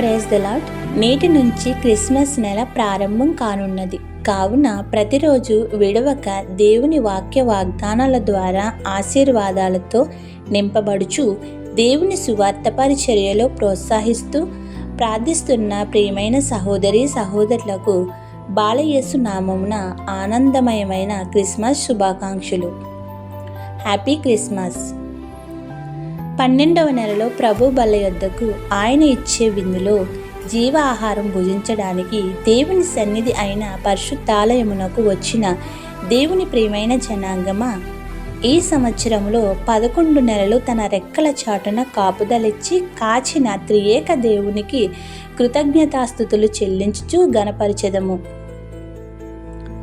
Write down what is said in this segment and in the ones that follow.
Praise the lot నేటి నుంచి Christmas నెల ప్రారంభం కానున్నది. కావున ప్రతిరోజు విడవక దేవుని వాక్య వాగ్దానాల ద్వారా ఆశీర్వాదాలతో నింపబడుచు దేవుని సువార్త పరిచర్యలో ప్రోత్సహిస్తూ ప్రార్థిస్తున్న ప్రియమైన సహోదరి సహోదరులకు బాలయేసు నామమున ఆనందమయమైన క్రిస్మస్ శుభాకాంక్షలు. Happy Christmas. పన్నెండవ నెలలో ప్రభు బల్ల యొద్దకు ఆయన ఇచ్చే విందులో జీవ ఆహారం భుజించడానికి దేవుని సన్నిధి అయిన పరిశుద్ధాలయమునకు వచ్చిన దేవుని ప్రియమైన జనాంగమా ఈ సంవత్సరంలో పదకొండు నెలలు తన రెక్కల చాటున కాపుదలిచ్చి కాచిన త్రియేక దేవునికి కృతజ్ఞతాస్థుతులు చెల్లించుచు గణపరిచెదము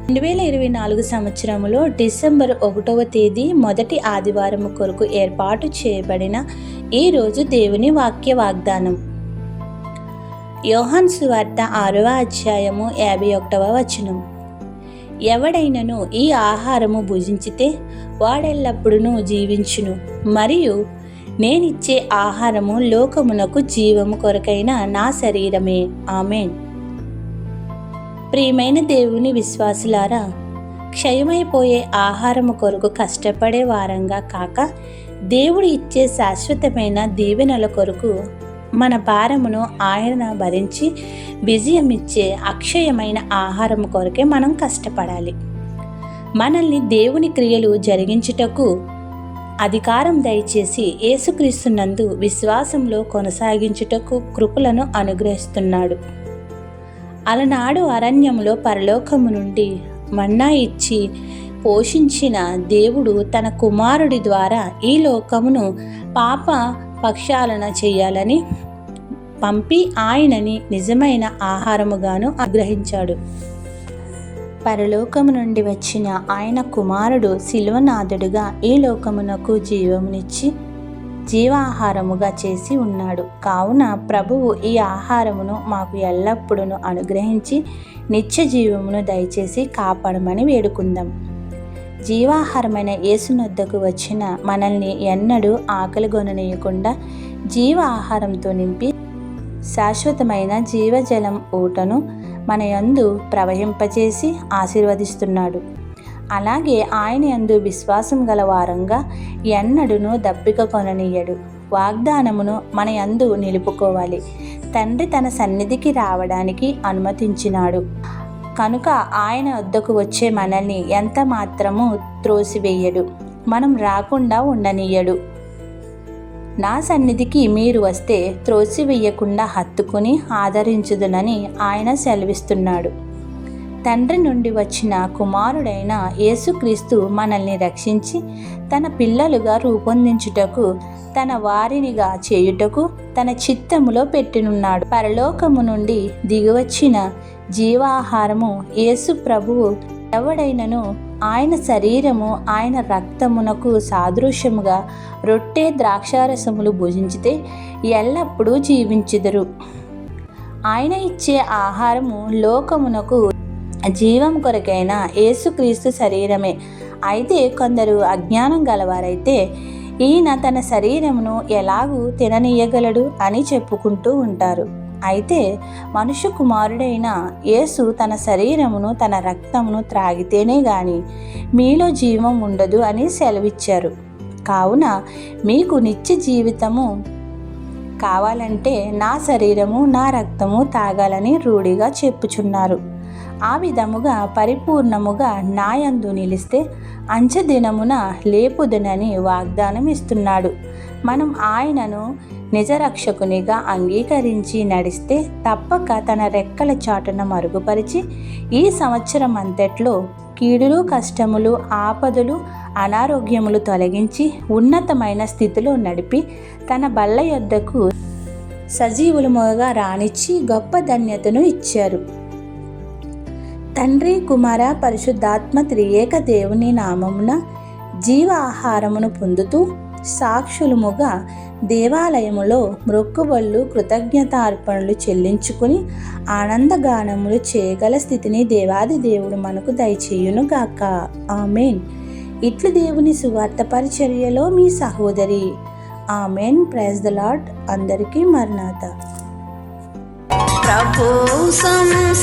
రెండు వేల ఇరవై నాలుగు సంవత్సరంలో డిసెంబర్ ఒకటవ తేదీ మొదటి ఆదివారం కొరకు ఏర్పాటు చేయబడిన ఈరోజు దేవుని వాక్య వాగ్దానం. యోహాన్ సువార్త ఆరవ అధ్యాయము యాభై ఒకటవ వచనం. ఎవడైనను ఈ ఆహారము భుజించితే వాడెల్లప్పుడూ జీవించును. మరియు నేనిచ్చే ఆహారము లోకమునకు జీవము కొరకైన నా శరీరమే. ఆమెన్. ప్రియమైన దేవుని విశ్వాసులారా క్షయమైపోయే ఆహారము కొరకు కష్టపడే వారంగా కాక దేవుడు ఇచ్చే శాశ్వతమైన దీవెనల కొరకు మన భారమును ఆయన భరించి విజయమిచ్చే అక్షయమైన ఆహారం కొరకే మనం కష్టపడాలి. మనల్ని దేవుని క్రియలు జరిగించుటకు అధికారం దయచేసి యేసుక్రీస్తునందు విశ్వాసంలో కొనసాగించుటకు కృపలను అనుగ్రహిస్తున్నాడు. అలనాడు అరణ్యంలో పరలోకము నుండి మన్నా ఇచ్చి పోషించిన దేవుడు తన కుమారుడి ద్వారా ఈ లోకమును పాప పక్షాలన చేయాలని పంపి ఆయనని నిజమైన ఆహారముగాను ఆగ్రహించాడు. పరలోకము నుండి వచ్చిన ఆయన కుమారుడు శిల్వనాథుడుగా ఈ లోకమునకు జీవమునిచ్చి జీవాహారముగా చేసి ఉన్నాడు. కావున ప్రభువు ఈ ఆహారమును మాకు ఎల్లప్పుడూ అనుగ్రహించి నిత్య జీవమును దయచేసి కాపాడమని వేడుకుందాం. జీవాహారమైన యేసునొద్దకు వచ్చిన మనల్ని ఎన్నడూ ఆకలి గొననీయకుండా జీవ ఆహారంతో నింపి శాశ్వతమైన జీవజలం ఊటను మన యందు ప్రవహింపచేసి ఆశీర్వదిస్తున్నాడు. అలాగే ఆయన యందు విశ్వాసం గల వారంగా ఎన్నడును దప్పిక కొననీయడు. వాగ్దానమును మన యందు నిలుపుకోవాలి. తండ్రి తన సన్నిధికి రావడానికి అనుమతించినాడు. కనుక ఆయన వద్దకు వచ్చే మనల్ని ఎంత మాత్రము త్రోసివేయడు. మనం రాకుండా ఉండనీయడు. నా సన్నిధికి మీరు వస్తే త్రోసివేయకుండా హత్తుకుని ఆదరించుదునని ఆయన సెలవిస్తున్నాడు. తండ్రి నుండి వచ్చిన కుమారుడైన యేసుక్రీస్తు మనల్ని రక్షించి తన పిల్లలుగా రూపొందించుటకు తన వారినిగా చేయుటకు తన చిత్తములో పెట్టినున్నాడు. పరలోకము నుండి దిగివచ్చిన జీవాహారము యేసు ప్రభువు ఎవడైనను ఆయన శరీరము ఆయన రక్తమునకు సాదృశ్యముగా రొట్టె ద్రాక్షారసములు భుజించితే ఎల్లప్పుడూ జీవించుదురు. ఆయన ఇచ్చే ఆహారము లోకమునకు జీవం కొరకైన యేసుక్రీస్తు శరీరమే. అయితే కొందరు అజ్ఞానం గలవారైతే ఈయన తన శరీరమును ఎలాగూ తిననీయగలడు అని చెప్పుకుంటూ ఉంటారు. అయితే మనుష్య కుమారుడైన యేసు తన శరీరమును తన రక్తమును త్రాగితేనే గాని మీలో జీవం ఉండదు అని సెలవిచ్చారు. కావున మీకు నిత్య జీవితము కావాలంటే నా శరీరము నా రక్తము తాగాలని రూఢిగా చెప్పుచున్నారు. ఆ విధముగా పరిపూర్ణముగా నాయందు నిలిస్తే అంచెదినమున లేపుదునని వాగ్దానం ఇస్తున్నాడు మనం ఆయనను నిజరక్షకునిగా అంగీకరించి నడిస్తే తప్పక తన రెక్కల చాటున మరుగుపరిచి ఈ సంవత్సరం అంతట్లో కీడులు కష్టములు ఆపదలు అనారోగ్యములు తొలగించి ఉన్నతమైన స్థితిలో నడిపి తన బల్ల యొద్దకు సజీవులముగా రానిచ్చి గొప్ప ధన్యతను ఇచ్చారు. తండ్రి కుమార పరిశుద్ధాత్మ త్రియేక దేవుని నామమున జీవ ఆహారమును పొందుతూ సాక్షులముగా దేవాలయములో మ్రొక్కుబళ్ళు కృతజ్ఞతార్పణలు చెల్లించుకుని ఆనందగానములు చేయగల స్థితిని దేవాది దేవుడు మనకు దయచేయునుగాక. ఆమెన్. ఇట్లు దేవుని సువార్త పరిచర్యలో మీ సహోదరి. ఆమెన్. ప్రైజ్ ద లాడ్ అందరికీ మరణాత. संस्कारिन्द